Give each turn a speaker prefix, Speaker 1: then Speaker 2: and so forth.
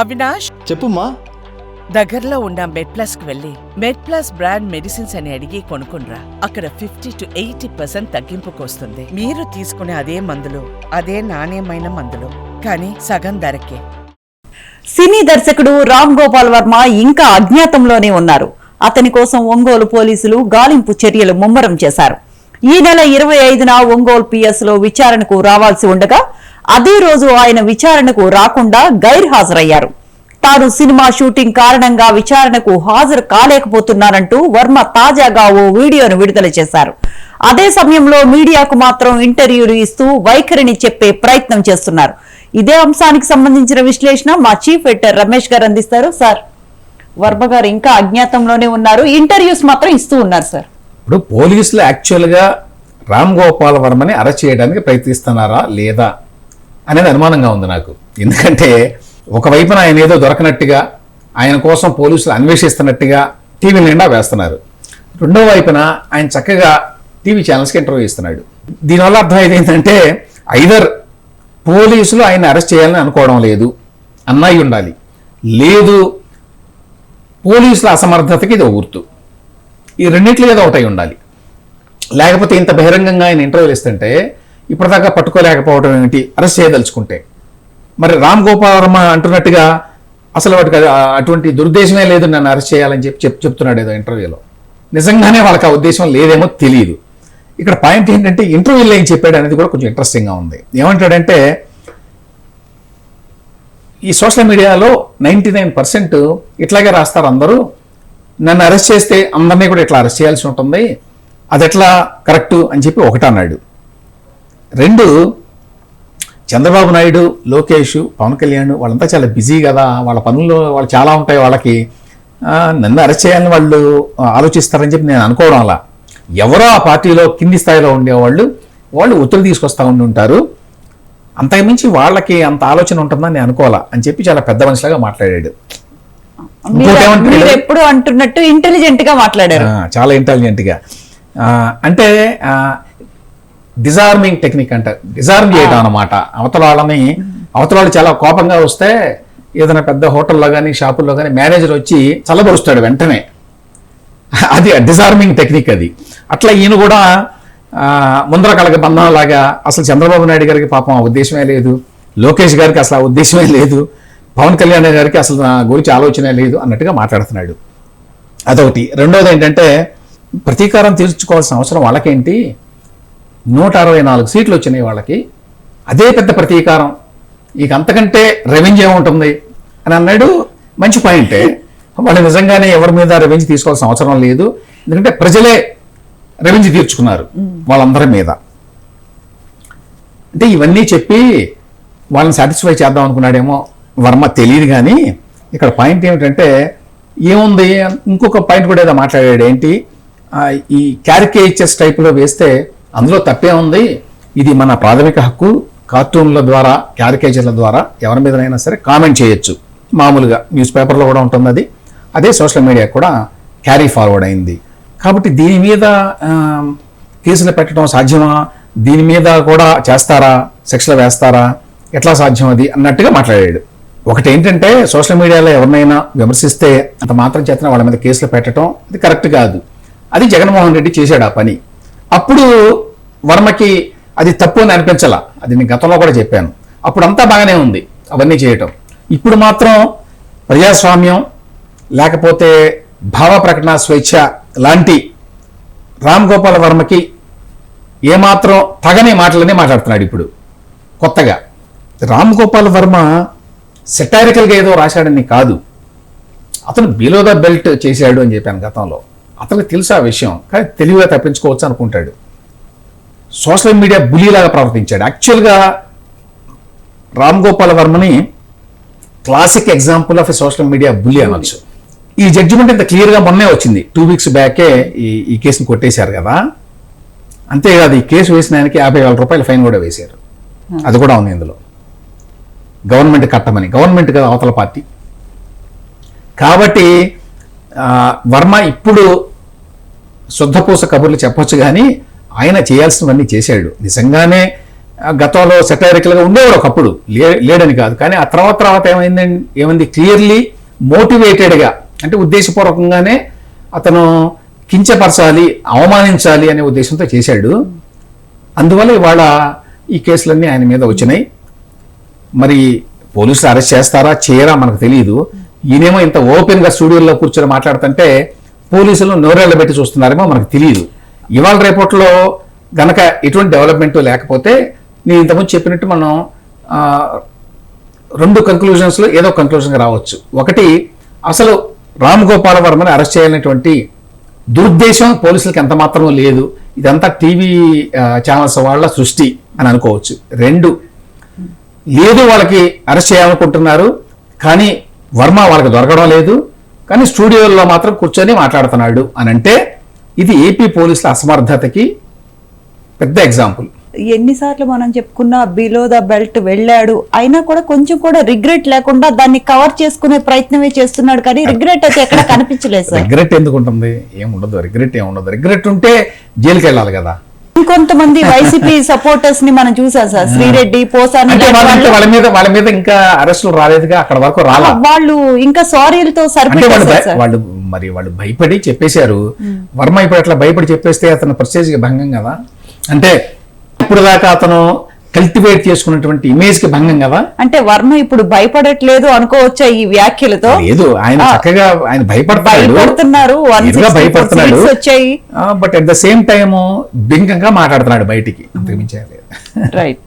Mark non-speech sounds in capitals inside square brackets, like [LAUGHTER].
Speaker 1: అవినాష్?
Speaker 2: చెప్పుమా
Speaker 1: దగ్గరలో ఉన్న మెడ్ ప్లస్కు వెళ్ళి మెడ్ ప్లస్ బ్రాండ్ మెడిసిన్స్ అని అడిగి కొనుక్కునరా అక్కడ ఫిఫ్టీ టు ఎయిటీ పర్సెంట్ తగ్గింపుకు వస్తుంది మీరు తీసుకునే అదే మందులు అదే నాణ్యమైన మందులు. కానీ సగం ధరకే.
Speaker 3: సినీ దర్శకుడు రామ్ గోపాల్ వర్మ ఇంకా అజ్ఞాతంలోనే ఉన్నారు. అతని కోసం ఒంగోలు పోలీసులు గాలింపు చర్యలు ముమ్మరం చేశారు. ఈ నెల ఇరవై ఐదున ఒంగోలు పిఎస్లో విచారణకు రావాల్సి ఉండగా అదే రోజు ఆయన విచారణకు రాకుండా గైర్హాజరయ్యారు. తాను సినిమా షూటింగ్ కారణంగా విచారణకు హాజరు కాలేకపోతున్నారంటూ వర్మ తాజాగా ఓ వీడియోను విడుదల చేశారు. అదే సమయంలో మీడియాకు మాత్రం ఇంటర్వ్యూలు ఇస్తూ వైఖరిని చెప్పే ప్రయత్నం చేస్తున్నారు. ఇదే అంశానికి సంబంధించిన విశ్లేషణ మా చీఫ్ ఎడిటర్ రమేష్ గారు అందిస్తారు సార్. వర్మ గారు ఇంకా అజ్ఞాతంలోనే ఉన్నారు. ఇంటర్వ్యూస్ మాత్రం ఇస్తూ ఉన్నారు సార్.
Speaker 4: ఇప్పుడు పోలీసులు యాక్చువల్గా రామ్ గోపాల్ వర్మని అరెస్ట్ చేయడానికి ప్రయత్నిస్తున్నారా లేదా? అనేది అనుమానంగా ఉంది నాకు. ఎందుకంటే ఒకవైపున ఆయన ఏదో దొరకనట్టుగా ఆయన కోసం పోలీసులు అన్వేషిస్తున్నట్టుగా టీవీ నిండా వేస్తున్నారు. రెండో వైపున ఆయన చక్కగా టీవీ ఛానల్స్కి ఇంటర్వ్యూ ఇస్తున్నాడు. దీనివల్ల అర్థమైంది ఏంటంటే ఐదర్ పోలీసులు ఆయన అరెస్ట్ చేయాలని అనుకోవడం లేదు. అన్నయ్య ఉండాలి. లేదు పోలీసుల అసమర్థతకి ఇది ఒక గుర్తు. ఈ రెండింటిలో ఏదో ఒకటై ఉండాలి. లేకపోతే ఇంత బహిరంగంగా ఆయన ఇంటర్వ్యూలు ఇస్తుంటే ఇప్పటిదాకా పట్టుకోలేకపోవడం ఏమిటి? అరెస్ట్ చేయదలుచుకుంటే. మరి రామ్ గోపాల్ వర్మ అంటున్నట్టుగా అసలు వాటికి అటువంటి దురుద్దేశమే లేదు నన్ను అరెస్ట్ చేయాలని చెప్పి చెప్ చెప్తున్నాడు ఏదో ఇంటర్వ్యూలో. నిజంగానే వాళ్ళకి ఆ ఉద్దేశం లేదేమో తెలియదు ఇక్కడ పాయింట్ ఏంటంటే ఇంటర్వ్యూలో ఏం చెప్పాడు అనేది కూడా కొంచెం ఇంట్రెస్టింగ్గా ఉంది. ఏమంటాడంటే ఈ సోషల్ మీడియాలో నైంటీ నైన్ పర్సెంట్ ఇట్లాగే రాస్తారు అందరూ. నన్ను అరెస్ట్ చేస్తే అందరినీ కూడా ఇట్లా అరెస్ట్ చేయాల్సి ఉంటుంది. అది ఎట్లా కరెక్టు అని చెప్పి ఒకటన్నాడు. రెండు చంద్రబాబు నాయుడు లోకేష్ పవన్ కళ్యాణ్ వాళ్ళంతా చాలా బిజీ కదా. వాళ్ళ పనుల్లో వాళ్ళు చాలా ఉంటాయి వాళ్ళకి. నన్ను అరెస్ట్ చేయాలని వాళ్ళు ఆలోచిస్తారని చెప్పి నేను అనుకోవడం అలా. ఎవరో ఆ పార్టీలో కింది స్థాయిలో ఉండేవాళ్ళు వాళ్ళు ఒత్తిడి తీసుకొస్తా ఉండి ఉంటారు. అంతకుమించి వాళ్ళకి అంత ఆలోచన ఉంటుందని నేను అనుకోవాలా అని చెప్పి చాలా పెద్ద మనిషిలాగా మాట్లాడాడు.
Speaker 3: ఎప్పుడు అంటున్నట్టు ఇంటెలిజెంట్గా మాట్లాడారు.
Speaker 4: చాలా ఇంటెలిజెంట్గా అంటే డిజార్మింగ్ టెక్నిక్ అంట. డిజార్మ్ చేయడం అన్నమాట అవతల వాళ్ళని అవతల వాళ్ళు చాలా కోపంగా వస్తే ఏదైనా పెద్ద హోటల్లో కానీ షాపుల్లో కానీ మేనేజర్ వచ్చి చల్లబరుస్తాడు వెంటనే. అది డిజార్మింగ్ టెక్నిక్ అది. అట్లా ఈయన కూడా ముందర కలగ బంధం లాగా అసలు చంద్రబాబు నాయుడు గారికి పాపం ఆ ఉద్దేశమే లేదు. లోకేష్ గారికి అసలు ఆ ఉద్దేశమే లేదు. పవన్ కళ్యాణ్ గారికి అసలు నా గురించి ఆలోచనే లేదు అన్నట్టుగా మాట్లాడుతున్నాడు. అదొకటి. రెండోది ఏంటంటే ప్రతీకారం తీర్చుకోవాల్సిన అవసరం వాళ్ళకేంటి? నూట అరవై నాలుగు సీట్లు వచ్చినాయి వాళ్ళకి. అదే పెద్ద ప్రతీకారం. ఇక అంతకంటే రెవెన్యూ ఏముంటుంది? అని అన్నాడు. మంచి పాయింటే వాళ్ళు నిజంగానే ఎవరి మీద రెవెన్యూ తీసుకోవాల్సిన అవసరం లేదు. ఎందుకంటే ప్రజలే రెవెన్యూ తీర్చుకున్నారు వాళ్ళందరి మీద. అంటే ఇవన్నీ చెప్పి వాళ్ళని సాటిస్ఫై చేద్దాం అనుకున్నాడేమో వర్మ తెలియదు కానీ ఇక్కడ పాయింట్ ఏమిటంటే ఏముంది? ఇంకొక పాయింట్ కూడా ఏదో మాట్లాడాడు. ఏంటి? ఈ క్యారికేచర్స్ టైప్లో వేస్తే అందులో తప్పే ఉంది. ఇది మన ప్రాథమిక హక్కు. కార్టూన్ల ద్వారా క్యారికేచర్ల ద్వారా ఎవరి మీదనైనా సరే కామెంట్ చేయొచ్చు. మామూలుగా న్యూస్ పేపర్లో కూడా ఉంటుంది అది. అదే సోషల్ మీడియా కూడా క్యారీ ఫార్వర్డ్ అయింది. కాబట్టి దీని మీద కేసులు పెట్టడం సాధ్యమా? దీని మీద కూడా చేస్తారా? శిక్షలు వేస్తారా? ఎట్లా సాధ్యం అది? అన్నట్టుగా మాట్లాడాడు. ఒకటి ఏంటంటే సోషల్ మీడియాలో ఎవరినైనా విమర్శిస్తే అంత మాత్రం చేతన వాళ్ళ మీద కేసులు పెట్టడం అది కరెక్ట్ కాదు. అది జగన్మోహన్ రెడ్డి చేశాడు ఆ పని. అప్పుడు వర్మకి అది తప్పు అని అనిపించాల. అది నేను గతంలో కూడా చెప్పాను. అప్పుడు అంతా బాగానే ఉంది. అవన్నీ చేయటం. ఇప్పుడు మాత్రం ప్రజాస్వామ్యం లేకపోతే భావ ప్రకటన స్వేచ్ఛ లాంటి రామ్ గోపాల్ వర్మకి ఏమాత్రం తగని మాటలనే మాట్లాడుతున్నాడు ఇప్పుడు. కొత్తగా. రామ్ గోపాల్ వర్మ సెటారికల్గా ఏదో రాశాడని కాదు. అతను బిలో ద బెల్ట్ చేశాడు అని చెప్పాను గతంలో. అతనికి తెలుసు ఆ విషయం కానీ తెలివిగా తప్పించుకోవచ్చు అనుకుంటాడు. సోషల్ మీడియా బులీలాగా ప్రవర్తించాడు. యాక్చువల్గా Ram Gopal వర్మని classic example of a social media bully అనొచ్చు. ఈ జడ్జిమెంట్ ఇంత క్లియర్గా మొన్నే వచ్చింది. టూ వీక్స్ బ్యాకే ఈ ఈ కేసుని కొట్టేశారు కదా. అంతేకాదు ఈ కేసు వేసిన ఆయనకి యాభై వేల రూపాయల ఫైన్ కూడా వేశారు. అది కూడా ఉంది ఇందులో. గవర్నమెంట్ కట్టమని గవర్నమెంట్ కదా అవతల పార్టీ. కాబట్టి వర్మ ఇప్పుడు శుద్ధపూస కబుర్లు చెప్పొచ్చు కానీ ఆయన చేయాల్సినవన్నీ చేశాడు. నిజంగానే గతంలో సెటైరికల్గా ఉండేవాడు ఒకప్పుడు. లే- లేడని కాదు. కానీ ఆ తర్వాత తర్వాత ఏమైంది ఏమైంది? క్లియర్లీ మోటివేటెడ్గా అంటే ఉద్దేశపూర్వకంగానే అతను కించపరచాలి అవమానించాలి అనే ఉద్దేశంతో చేశాడు. అందువల్ల ఇవాళ ఈ కేసులన్నీ ఆయన మీద వచ్చినాయి. మరి పోలీసులు అరెస్ట్ చేస్తారా చేయరా మనకు తెలియదు ఈయనేమో ఇంత ఓపెన్గా స్టూడియోలో కూర్చొని మాట్లాడుతుంటే పోలీసులు నోరేళ్ళ పెట్టి చూస్తున్నారేమో మనకు తెలియదు. ఇవాళ రేపట్లో గనక ఎటువంటి డెవలప్మెంట్ లేకపోతే నేను ఇంతకుముందు చెప్పినట్టు మనం రెండు కంక్లూజన్స్లో ఏదో కంక్లూజన్గా రావచ్చు. ఒకటి అసలు రామ్ గోపాల వర్మని అరెస్ట్ చేయాలనేటువంటి దురుద్దేశం పోలీసులకు ఎంత మాత్రమూ లేదు. ఇదంతా టీవీ ఛానల్స్ వాళ్ళ సృష్టి అని అనుకోవచ్చు. రెండు లేదు వాళ్ళకి అరెస్ట్ చేయాలనుకుంటున్నారు కానీ వర్మ వాళ్ళకి దొరకడం లేదు కానీ స్టూడియోలో మాత్రం కూర్చొని మాట్లాడుతున్నాడు అని అంటే ఇది ఏపీ పోలీసుల అసమర్థతకి పెద్ద ఎగ్జాంపుల్.
Speaker 3: ఎన్నిసార్లు మనం చెప్పుకున్నా బిలో ద బెల్ట్ వెళ్ళాడు. అయినా కూడా కొంచెం కూడా రిగ్రెట్ లేకుండా దాన్ని కవర్ చేసుకునే ప్రయత్నమే చేస్తున్నాడు కానీ రిగ్రెట్ అయితే ఎక్కడ [LAUGHS] కనిపించలేదు సార్
Speaker 4: రిగ్రెట్ ఎందుకు ఉంటుంది? ఏముండదు రిగ్రెట్ ఏముండదు. రిగ్రెట్ ఉంటే జైలుకి వెళ్ళాలి కదా.
Speaker 3: ఇంకొంతమంది [LAUGHS] వైసీపీ సపోర్టర్స్ని మనం చూసాం సార్. శ్రీరెడ్డి పోసాని వాళ్ళు-
Speaker 4: మీద వాళ్ళ మీద ఇంకా అరెస్టులు రాలేదుగా? అక్కడ వరకు రాలా?
Speaker 3: వాళ్ళు ఇంకా సారీలతో
Speaker 4: అంటే వాళ్ళు మరి వాళ్ళు భయపడి చెప్పేశారు. వర్మ ఇప్పుడు అట్లా భయపడి చెప్పేస్తే అతను ప్రెస్టేజ్కి భంగం కదా? అంటే ఇప్పుడు దాకా అతను కల్టివేట్ చేసుకున్నటువంటి ఇమేజ్కి భంగం కదా
Speaker 3: అంటే వర్మ ఇప్పుడు భయపడట్లేదు అనుకోవచ్చా ఈ వ్యాఖ్యలతో?
Speaker 4: లేదు ఆయన చక్కగా ఆయన భయపడతాడు.
Speaker 3: భయపడుతున్నారు
Speaker 4: భయపడుతున్నాడు.
Speaker 3: వచ్చాయి.
Speaker 4: But at the same time బింకంగా మాట్లాడుతున్నాడు బయటికి. అంతకు మించి ఏం లేదు.
Speaker 3: రైట్